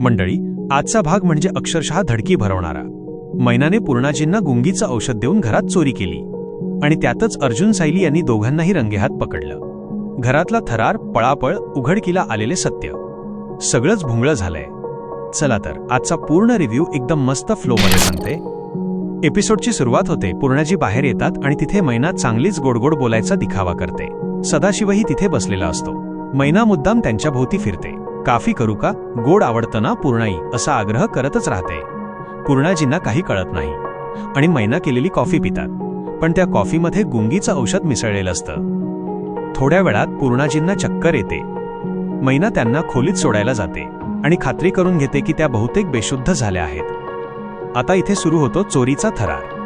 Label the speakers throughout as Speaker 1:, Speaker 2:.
Speaker 1: मंडळी आजचा भाग म्हणजे अक्षरशः धडकी भरवणारा. मैनाने पूर्णाजींना गुंगीचं औषध देऊन घरात चोरी केली आणि त्यातच अर्जुन सायली यांनी दोघांनाही रंगेहात पकडलं. घरातला थरार पळापळ उघडकीला आलेले सत्य. सगळंच भुंगळं झालंय. चला तर आजचा पूर्ण रिव्ह्यू एकदम मस्त फ्लोमध्ये सांगते. एपिसोडची सुरुवात होते पूर्णाजी बाहेर येतात आणि तिथे मैना चांगलीच गोडगोड बोलायचा दिखावा करते. सदाशिवही तिथे बसलेला असतो. मैना मुद्दाम त्यांच्या भोवती फिरते. काफी करू का? गोड आवडतं ना पूर्णाई असा आग्रह करतच राहते. पूर्णाजींना काही कळत नाही. आणि मैना केलेली कॉफी पितात. पण त्या कॉफीमध्ये गुंगीचं औषध मिसळलेलं असतं. थोड्या वेळात पूर्णाजींना चक्कर येते. मैना त्यांना खोलीत सोडायला जाते आणि खात्री करून घेते की त्या बहुतेक बेशुद्ध झाल्या आहेत. आता इथे सुरू होतो चोरीचा थरार.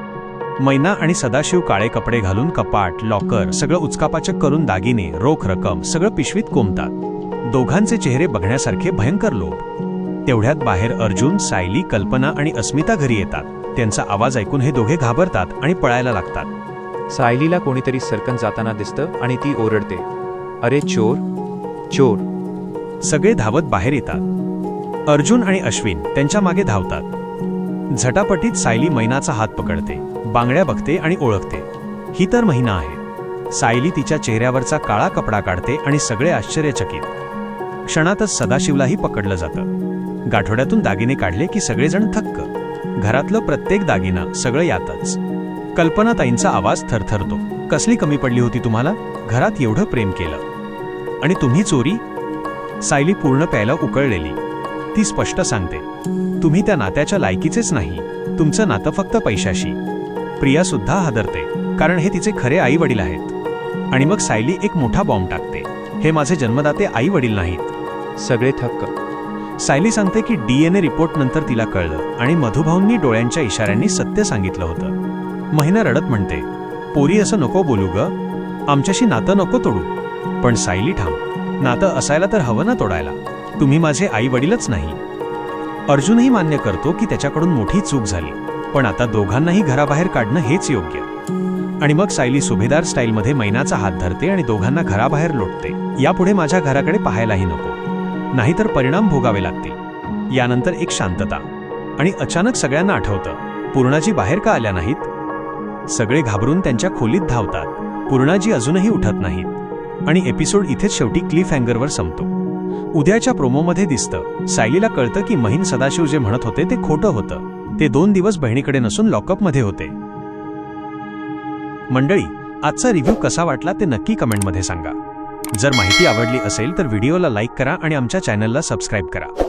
Speaker 1: मैना आणि सदाशिव काळे कपडे घालून कपाट लॉकर सगळं उचकापाचक करून दागिने रोख रक्कम सगळं पिशवीत कोंबतात दोघांचे चेहरे बघण्यासारखे भयंकर लोभ तेवढ्यात बाहेर अर्जुन सायली कल्पना आणि अस्मिता घरी येतात. त्यांचा आवाज ऐकून हे दोघे घाबरतात आणि पळायला लागतात.
Speaker 2: सायलीला कोणीतरी सरकन जाताना दिसतं आणि ती ओरडते. अरे चोर. चोर.
Speaker 1: सगळे धावत बाहेर येतात. अर्जुन आणि अश्विन त्यांच्या मागे धावतात. झटापटीत सायली मैनाचा हात पकडते बांगड्या बघते आणि ओळखते. ही तर महिना आहे. सायली तिच्या चेहऱ्यावरचा काळा कपडा काढते आणि सगळे आश्चर्यचकित. क्षणातच सदाशिवलाही पकडलं जातं. गाठोड्यातून दागिने काढले की सगळेजण थक्क. घरातलं प्रत्येक दागिना सगळं यातच. कल्पनाताईंचा आवाज थरथरतो. कसली कमी पडली होती तुम्हाला? घरात एवढं प्रेम केलं. आणि तुम्ही चोरी? सायली पूर्ण प्यायला उकळलेली. ती स्पष्ट सांगते. तुम्ही त्या नात्याच्या लायकीचेच नाही. तुमचं नातं फक्त पैशाशी. प्रिया सुद्धा हादरते. कारण हे तिचे खरे आई वडील आहेत. आणि मग सायली एक मोठा बॉम्ब टाकते. हे माझे जन्मदाते आई वडील नाहीत.
Speaker 2: सगळे थक्क.
Speaker 1: सायली सांगते की डीएनए रिपोर्ट नंतर तिला कळलं आणि मधुभाऊंनी डोळ्यांच्या इशाऱ्यांनी सत्य सांगितलं होतं. महिना रडत म्हणते पोरी असं नको बोलू ग. आमच्याशी नातं नको तोडू. पण सायली ठाम नातं असायला तर हवं ना तोडायला. तुम्ही माझे आई वडीलच नाही. अर्जुनही मान्य करतो की त्याच्याकडून मोठी चूक झाली पण आता दोघांनाही घराबाहेर काढणं हेच योग्य. आणि मग सायली सुभेदार स्टाईलमध्ये मैनाचा हात धरते आणि दोघांना घराबाहेर लोटते. यापुढे माझ्या घराकडे पाहायलाही नको. नाहीतर परिणाम भोगावे लागतील. यानंतर एक शांतता. आणि अचानक सगळ्यांना आठवतं पूर्णाजी बाहेर का आल्या नाहीत? सगळे घाबरून त्यांच्या खोलीत धावतात. पूर्णाजी अजूनही उठत नाहीत. आणि एपिसोड इथेच शेवटी क्लिफ हँगरवर संपतो. उद्याच्या प्रोमोमध्ये दिसतं सायलीला कळतं की महिन सदाशिव जे म्हणत होते ते खोटं होतं. ते दोन दिवस बहिणीकडे नसून लॉकअपमध्ये होते. मंडळी आजचा रिव्ह्यू कसा वाटला ते नक्की कमेंटमध्ये सांगा. जर माहिती आवडली असेल तर व्हिडिओला लाईक करा आणि आमच्या चॅनलला सबस्क्राईब करा.